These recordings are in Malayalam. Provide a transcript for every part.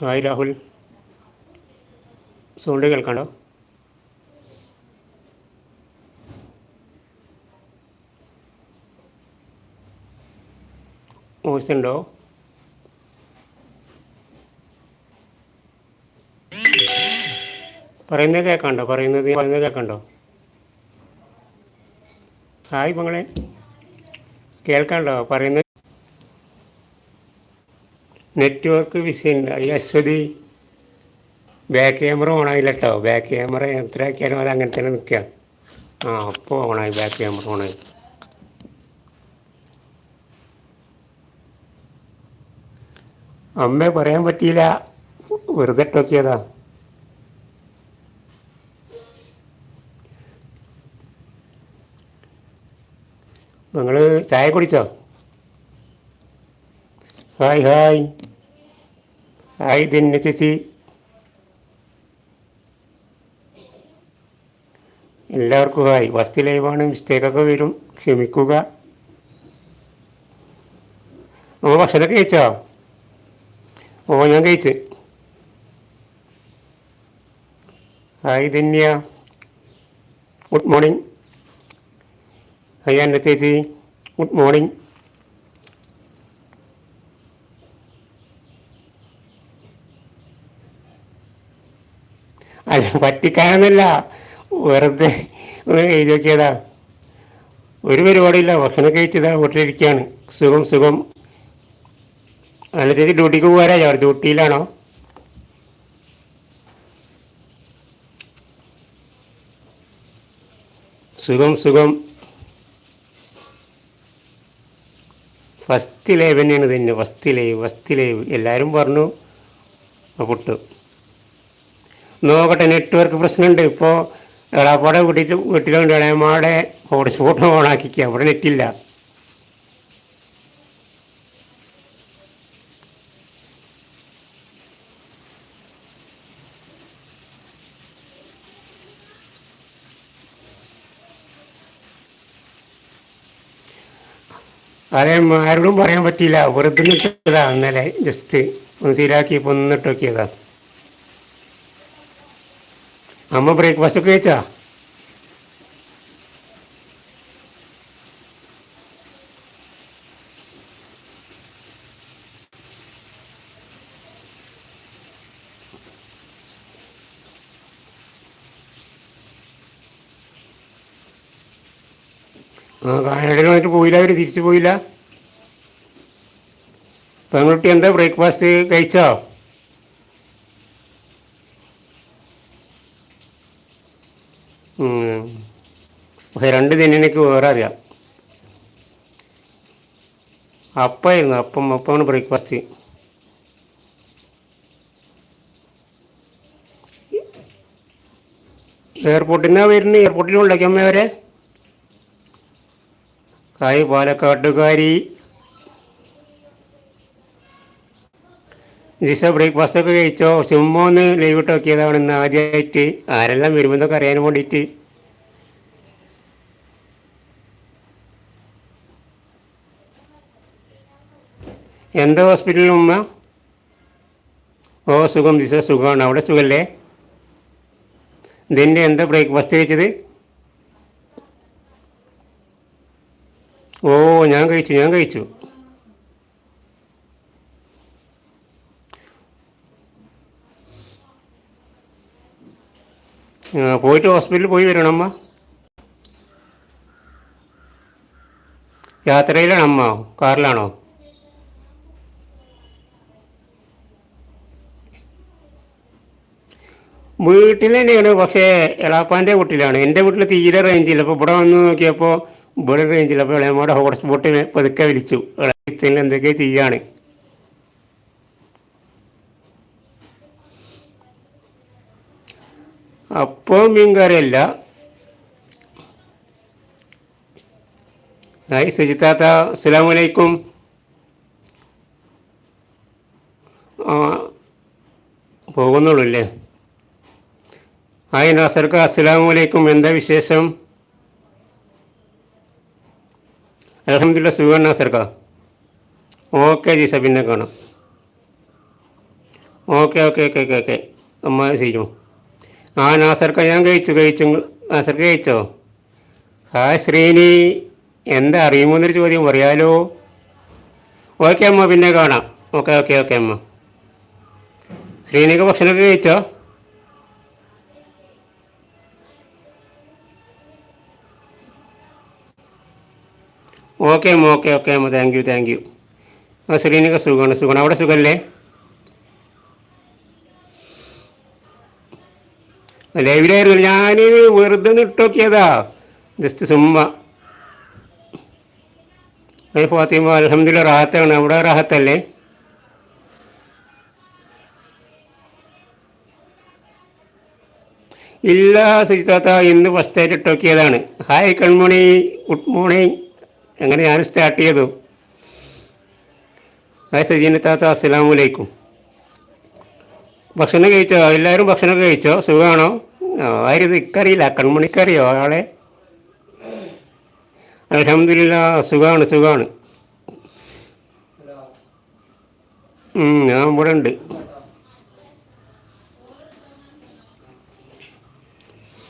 ഹായ് രാഹുൽ. സൗണ്ട് കേൾക്കണ്ടോ? വോയിസ് ഉണ്ടോ? പറയുന്നത് കേൾക്കണ്ടോ? പറയുന്നത് പറയുന്നത് കേൾക്കണ്ടോ? ഹായ് മങ്ങളെ കേൾക്കണ്ടോ? പറയുന്നത് നെറ്റ്വർക്ക് വിഷയമുണ്ട് ഈ അശ്വതി ബാക്ക് ക്യാമറ ഓണായില്ല കേട്ടോ ബാക്ക് ക്യാമറ എത്ര ആക്കിയാലും അത് അങ്ങനെ തന്നെ നിൽക്കുക ആ അപ്പോൾ ഓണായി ബാക്ക് ക്യാമറ ഓണായി അമ്മ പറയാൻ പറ്റിയില്ല. വെറുതെ ടോക്കിയതാ നിങ്ങൾ ചായ കുടിച്ചോ? Hi hi. ഹായ് ധന്യ ചേച്ചി. എല്ലാവർക്കും ഹായ്. വസ്തി ലൈവാണ്. മിസ്റ്റേക്കൊക്കെ വരും. ക്ഷമിക്കുക. നമ്മൾ ഭക്ഷണമൊക്കെ കഴിച്ചോ? ഓ ഞാൻ കഴിച്ച്. Hi Dhanya. Good morning. Hi എന്റെ ചേച്ചി. Good morning. അല്ല പറ്റിക്കാനൊന്നുമല്ല. വെറുതെ എഴുതി നോക്കിയതാ. ഒരു പരിപാടിയില്ല. ഭക്ഷണം കഴിച്ചതാ വീട്ടിലിരിക്കുകയാണ് സുഖം സുഖം. അല്ല ചേച്ചി ഡ്യൂട്ടിക്ക് പോരാ ഡ്യൂട്ടിയിലാണോ? സുഖം സുഖം. ഫസ്റ്റ് ലൈവ് തന്നെയാണ് തന്നെ ഫസ്റ്റ് ലൈവ് ഫസ്റ്റ് ലൈവ്. എല്ലാവരും പറഞ്ഞു. പൊട്ടു. നോക്കട്ടെ നെറ്റ്വർക്ക് പ്രശ്നമുണ്ട്. ഇപ്പോൾ എളാപ്പാടെ വീട്ടിൽ വീട്ടിലുണ്ട് ഇളയമ്മയുടെ ഹോട്ട്സ്പോട്ട് ഓണാക്കിക്കുക അവിടെ നെറ്റില്ല. അതെ ആരോടും പറയാൻ പറ്റിയില്ല. വെറുതെ ഇന്നലെ. ജസ്റ്റ് ഒന്ന് ശരിയാക്കി ഇപ്പം ഇട്ട് നോക്കിയതാ അമ്മ ബ്രേക്ക്ഫാസ്റ്റ് ഒക്കെ കഴിച്ചാ? ആ കാനഡയിൽ വന്നിട്ട് പോയില്ല അവർ തിരിച്ചു പോയില്ല. പെൺകുട്ടി എന്താ ബ്രേക്ക്ഫാസ്റ്റ് കഴിച്ചോ ഉം. പക്ഷെ രണ്ട് തിന്നെനിക്ക് വേറെ അറിയാം. അപ്പായിരുന്നു അപ്പം അപ്പമാണ് ബ്രേക്ക്ഫാസ്റ്റ് എയർപോർട്ടിൽ നിന്നാണ് വരുന്നത് എയർപോർട്ടിൽ കൊണ്ടാക്കിയമ്മ അവരെ കായ് പാലക്കാട്ടുകാരി. ജിസ ബ്രേക്ക്ഫാസ്റ്റ് ഒക്കെ കഴിച്ചോ? ചുമ്മാ ഒന്ന് ലൈവ് ഇട്ട് നോക്കിയതാണ് ഇന്ന് ആദ്യമായിട്ട് ആരെല്ലാം വരുമെന്നൊക്കെ അറിയാൻ വേണ്ടിയിട്ട് എന്താ ഹോസ്പിറ്റലിൽ ഉമ്മ? ഓ സുഖം. ദിശ സുഖമാണ്. അവിടെ സുഖമല്ലേ ഇതിന്റെ എന്താ ബ്രേക്ക്ഫാസ്റ്റ് കഴിച്ചത്? ഓ ഞാൻ കഴിച്ചു ഞാൻ കഴിച്ചു. പോയിട്ട് ഹോസ്പിറ്റലിൽ പോയി വരണം അമ്മ. യാത്രയിലാണോ അമ്മ? കാറിലാണോ? വീട്ടിൽ തന്നെയാണ് പക്ഷേ എളാപ്പാന്റെ വീട്ടിലാണ്. എന്റെ വീട്ടിൽ തീരെ റേഞ്ചില്ല. അപ്പോൾ ഇവിടെ വന്ന് നോക്കിയപ്പോൾ ഇവിടെ റേഞ്ചില്ല. അപ്പോൾ ഇളയമ്മയുടെ ഹോട്ട്സ്പോട്ട് പതുക്കെ വിളിച്ചു. കിച്ചണിൽ എന്തൊക്കെയോ ചെയ്യാണ്. അപ്പോൾ മീൻകറിയല്ല ഹായ് സുജിത്താത്ത അസ്സലാമലൈക്കും പോകുന്നുള്ളൂ അല്ലേ ഹായ് നാസർക്ക് അസ്സലാമലൈക്കും എന്താ വിശേഷം? അലഹമില്ല സുഖം നാസർക്ക? ഓക്കെ ജീസ പിന്നെ കാണാം. Okay okay okay okay okay. അമ്മ ചെയ്യും ആ നാസർക്ക ഞാൻ കഴിച്ചു കഴിച്ചു. നാസർക്ക് കഴിച്ചോ? ഹായ് ശ്രീനി എന്താ അറിയുമോ എന്നൊരു ചോദ്യം പറയാലോ? ഓക്കെ അമ്മ പിന്നെ കാണാം. ഓക്കെ ഓക്കെ ഓക്കെ അമ്മ. ശ്രീനിക്ക് ഭക്ഷണമൊക്കെ കഴിച്ചോ? ഓക്കെ അമ്മ ഓക്കെ ഓക്കെ അമ്മ. Thank you thank you. ശ്രീനിക്ക് സുഖമാണ് സുഖമാണ്. അവിടെ സുഖമല്ലേ? ലൈവിലായിരുന്നു ഞാൻ വെറുതെ നിട്ടോക്കിയതാ. ജസ്റ്റ് സുമ്മ ഫാത്തിമ അലഹമ്മദില്ല റാഹത്താണ്. അവിടെ റാഹത്തല്ലേ? ഇല്ല സുജിതാത്ത ഇന്ന് ഫസ്റ്റ് ആയിട്ട് ഇട്ടോക്കിയതാണ്. ഹായ് കൺമണി. ഗുഡ് മോർണിംഗ് അങ്ങനെ ഞാൻ സ്റ്റാർട്ട് ചെയ്തു. ഹായ് സജീന താത്ത. അസ്സലാമു അലൈക്കും. ഭക്ഷണം കഴിച്ചോ? എല്ലാവരും ഭക്ഷണം കഴിച്ചോ? സുഖമാണോ? ആരും ഇക്കറിയില്ല കൺമണിക്കറിയോ ആളെ? അലഹമില്ല സുഖമാണ് സുഖമാണ് ഞാൻ ഇവിടെ ഉണ്ട്.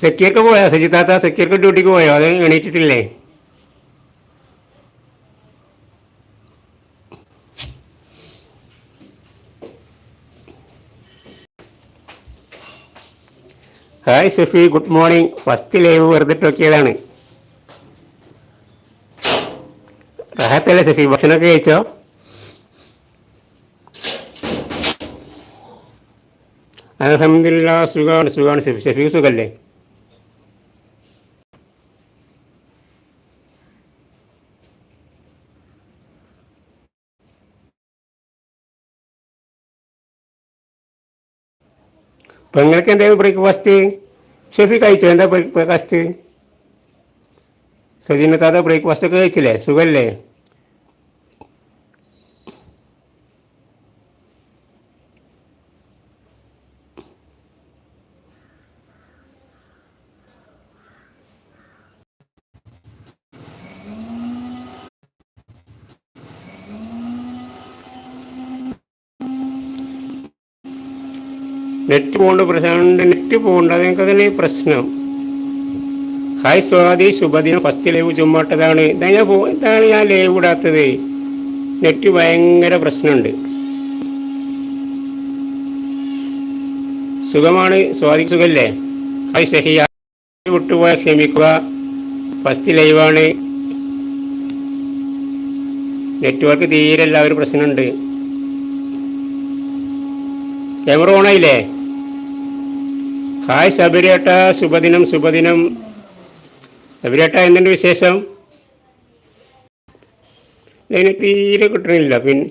സെക്യൂർക്ക് പോയോ? സജിത്താത്ത സെക്യൂർക്ക് ഡ്യൂട്ടിക്ക് പോയോ? അത് എണീറ്റിട്ടില്ലേ? Hi Shefi good morning first live വെറുതെ നോക്കിയതാണ്. റാഹത്തല്ലേ ഷെഫി ഭക്ഷണമൊക്കെ കഴിച്ചോ? അലഹമില്ല സുഖമാണ് സുഖമാണ് ഷെഫി ഷെഫി സുഖല്ലേ? പെങ്ങൾക്ക് എന്തായാലും ബ്രേക്ക്ഫാസ്റ്റ് ഷെഫി കഴിച്ചോ? എന്താ ബ്രേക്ക്ഫാസ്റ്റ് സജിന് താത്ത ബ്രേക്ക്ഫാസ്റ്റ് ഒക്കെ കഴിച്ചില്ലേ? സുഖല്ലേ? നെറ്റ് പോകേണ്ട പ്രശ്നമുണ്ട് നെറ്റ് പോകണ്ട. നിങ്ങൾക്ക് തന്നെ പ്രശ്നം. ഹായ് സ്വാതി ശുഭദിനം ഫസ്റ്റ് ലൈവ് ചുമ്മാട്ടതാണ് ഇതാ ഞാൻ ഇതാണ് ഞാൻ ലൈവ് ഇടാത്തത്. നെറ്റ് ഭയങ്കര പ്രശ്നമുണ്ട്. സുഖമാണ് സ്വാതി സുഖല്ലേ? ഹായ് ഷഹിയ വിട്ടുപോയ ക്ഷമിക്കുക. ഫസ്റ്റ് ലൈവാണ് നെറ്റ്വർക്ക് തീരെ എല്ലാവരും പ്രശ്നമുണ്ട്. ക്യാമറ ഓണായില്ലേ ഹായ് ശബരിയേട്ട ശുഭദിനം ശുഭദിനം. ശബരിയേട്ട എന്തുണ്ട് വിശേഷം? അതിന് തീരെ കിട്ടണില്ല പിന്നെ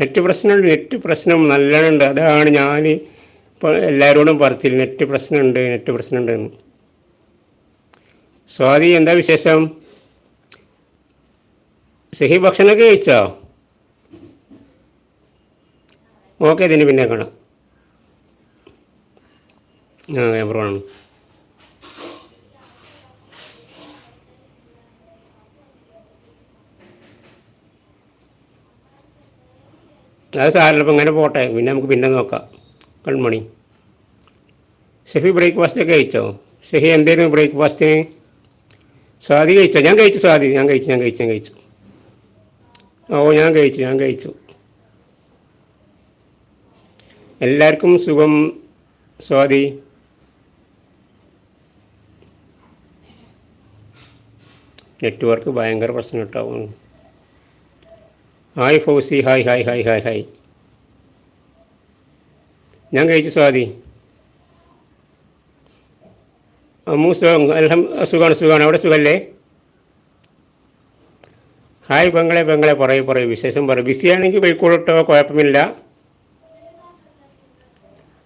നെറ്റ് പ്രശ്നമുണ്ട് നെറ്റ് പ്രശ്നം നല്ലതുണ്ട് അതാണ് ഞാൻ ഇപ്പോൾ എല്ലാവരോടും പറച്ചില്ല നെറ്റ് പ്രശ്നമുണ്ട് നെറ്റ് പ്രശ്നമുണ്ട് എന്ന്. സ്വാതി എന്താ വിശേഷം? സഹി ഭക്ഷണമൊക്കെ കഴിച്ചോ? ഓക്കെ ഇതിന് പിന്നെ കാണാം. ആ എബ്രോണ് അത് സാറില്ല ഇപ്പം ഇങ്ങനെ പോട്ടെ. പിന്നെ നമുക്ക് പിന്നെ നോക്കാം. കൺമണി. ഷെഫി ബ്രേക്ക്ഫാസ്റ്റ് ഒക്കെ കഴിച്ചോ? ഷെഫി എന്തായിരുന്നു ബ്രേക്ക്ഫാസ്റ്റിന് സ്വാതി കഴിച്ചോ? ഞാൻ കഴിച്ചു സ്വാതി. ഞാൻ കഴിച്ചു ഞാൻ കഴിച്ചു ഞാൻ കഴിച്ചു. ഓ ഞാൻ കഴിച്ചു ഞാൻ കഴിച്ചു. എല്ലാവർക്കും സുഖം സ്വാതി. നെറ്റ്വർക്ക് ഭയങ്കര പ്രശ്നം ഉണ്ടാവും hi Fousi hi hi hi hi hi. ഞാൻ കഴിച്ചു സ്വാതി. അമ്മു സുഖം. എല്ലാം സുഖമാണ് സുഖമാണ് അവിടെ സുഖമല്ലേ ഹായ് പെങ്ങളെ പെങ്ങളെ പറയൂ പറയൂ. വിശേഷം പറയൂ. ബിസിയാണെങ്കിൽ പോയിക്കോളട്ടോ കുഴപ്പമില്ല.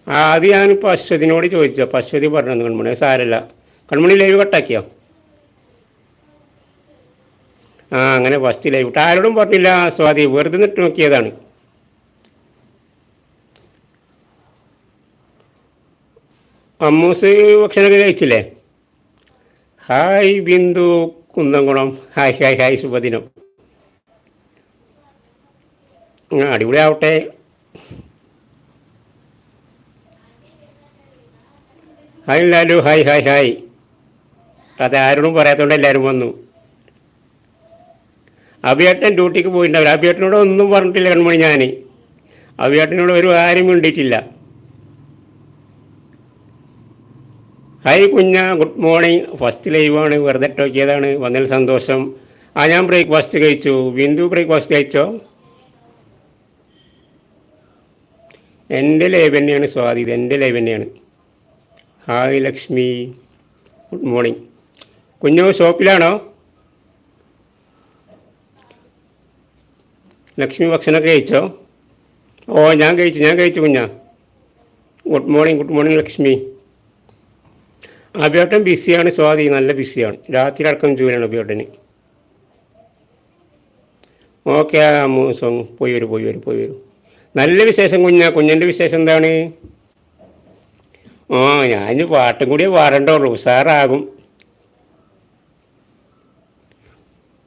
അത് ഞാനിപ്പോൾ അശ്വതിനോട് ചോദിച്ചു അപ്പോൾ അശ്വതി പറഞ്ഞു കൺമണി. സാരല്ല. കൺമണി ലൈവ് കട്ടാക്കിയോ ആ അങ്ങനെ ഫസ്റ്റ് ലൈവ് ഇട്ട് ആരോടും പറഞ്ഞില്ല സ്വാതി. വെറുതെ നിട്ട് നോക്കിയതാണ്. അമ്മൂസ് ഭക്ഷണമൊക്കെ കഴിച്ചില്ലേ? Hi Bindu Kunnamkulam. Hi hi hi ശുഭദിനം അടിപൊളിയാവട്ടെ. Hi Lalu hi hi hi. അത് ആരോടും പറയാത്തതുകൊണ്ട് എല്ലാവരും വന്നു. അഭിയേട്ടൻ ഡ്യൂട്ടിക്ക് പോയിട്ടുണ്ടാവില്ല അഭിയേട്ടനോട് ഒന്നും പറഞ്ഞിട്ടില്ല കൺമണി ഞാൻ അഭിയേട്ടനോട് ഒരു കാര്യം വേണ്ടിയിട്ടില്ല ഹായ് കുഞ്ഞ ഗുഡ് മോർണിംഗ്. ഫസ്റ്റ് ലൈവാണ് വെറുതെ ടോക്കിയതാണ് വന്നതിൽ സന്തോഷം. ആ ഞാൻ ബ്രേക്ക്ഫാസ്റ്റ് കഴിച്ചു. ബിന്ദു ബ്രേക്ക്ഫാസ്റ്റ് കഴിച്ചോ? എന്റെ ലൈവ് തന്നെയാണ് സ്വാതി എന്റെ ലൈവ് തന്നെയാണ്. ഹായ് ലക്ഷ്മി. Good morning. കുഞ്ഞു ഷോപ്പിലാണോ? ലക്ഷ്മി ഭക്ഷണമൊക്കെ കഴിച്ചോ? ഓ ഞാൻ കഴിച്ചു ഞാൻ കഴിച്ചു കുഞ്ഞാ. Good morning good morning Lakshmi. അഭിയോട്ടൻ ബിസിയാണ് സ്വാതി നല്ല ബിസിയാണ്. രാത്രി അടക്കം ജോലിയാണ് അഭിയോട്ടന്. ഓക്കെ പോയി വരും പോയി വരും പോയി വരും. നല്ല വിശേഷം കുഞ്ഞാ കുഞ്ഞിന്റെ വിശേഷം എന്താണ്? ആ ഞാൻ പാട്ടും കൂടി പാടണ്ടുള്ളൂ ഉഷാറാകും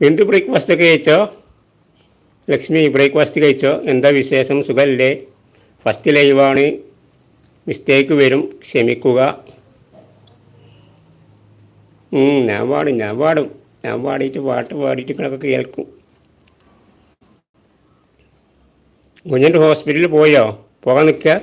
എന്ത് ബ്രേക്ക്ഫാസ്റ്റ് ഒക്കെ കഴിച്ചോ? ലക്ഷ്മി ബ്രേക്ക്ഫാസ്റ്റ് കഴിച്ചോ? എന്താ വിശേഷം? സുഖമല്ലേ ഫസ്റ്റ് ലൈവാണ് മിസ്റ്റേക്ക് വരും. ക്ഷമിക്കുക. ഞാൻ പാടും ഞാൻ പാടും. ഞാൻ പാടിയിട്ട് പാട്ട് പാടിയിട്ട് ഇങ്ങനൊക്കെ കേൾക്കും. കുഞ്ഞിന്റെ ഹോസ്പിറ്റലിൽ പോയോ? പോകാൻ നിൽക്കുക?